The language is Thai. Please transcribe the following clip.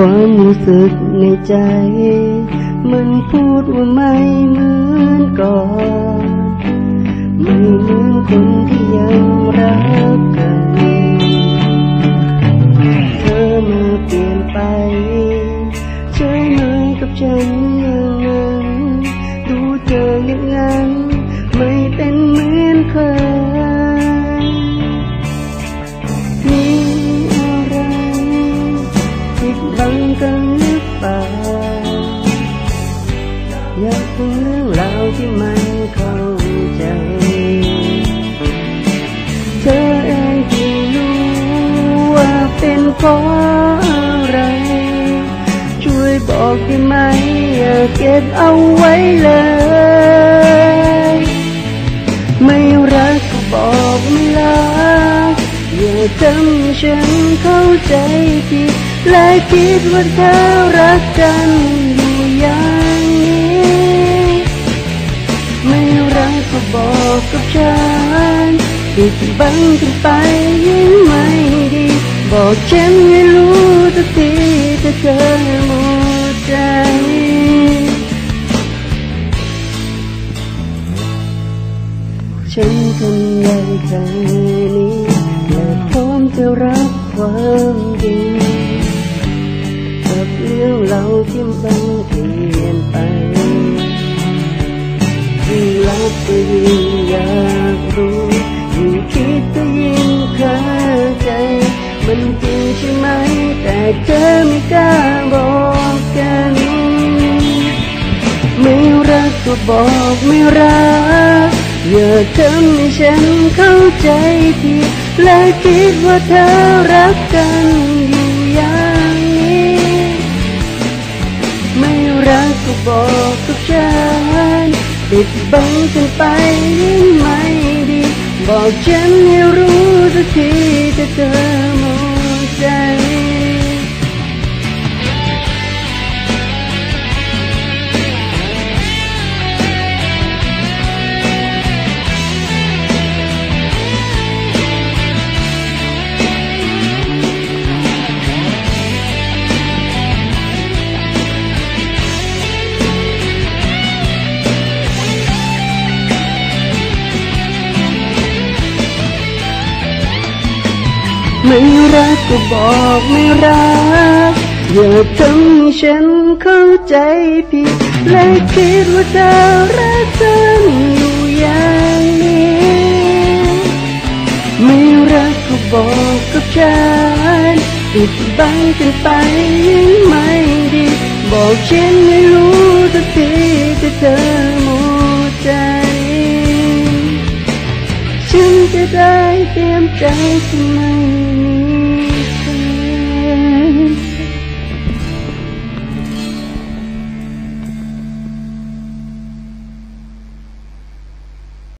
ความรู้สึกในใจ มันพูดว่าไม่เหมือนก่อน ไม่เหมือนคนที่ มันเข้าใจ เธอเองที่รู้ว่าเป็นเพราะอะไร ช่วยบอกได้ไหมอย่าเก็บเอาไว้เลย ไม่รักก็บอกไม่รักอย่าทำฉันเข้าใจผิดและคิดว่าเธอรักกันอยู่ย่าง กับฉันปิดบังกันไปยิ่งไม่ดี บอกฉันให้รู้สักทีถ้าเธอหมดใจฉันทำได้แค่นี้และพร้อมจะรับความจริงกับเรื่องเราที่มันเปลี่ยนไป ยิ่งรักก็ยิ่งอยากรู้ยิ่งคิดก็ยิ่งเข้าใจ มันจริงใช่ไหม แต่เธอไม่กล้าบอกกัน ไม่รักก็บอกไม่รัก อย่าทำให้ฉันเข้าใจผิดและคิดว่าเธอรักกันอยู่อย่างนี้ ไม่รักก็บอกกับฉัน ปิดบังกันไปยิ่งไม่ดี บอกฉันให้รู้สักทีจะเธอมองใจ ไม่รักก็บอกไม่รัก อย่าทำให้ฉันเข้าใจผิด และคิดว่าเธอรักกันอยู่อย่างนี้ ไม่รักก็บอกกับฉันปิดบังกันไปยิ่งไม่ดี บอกฉันให้รู้สักทีถ้าเธอหมดใจ ฉันจะได้เตรียมใจทำไม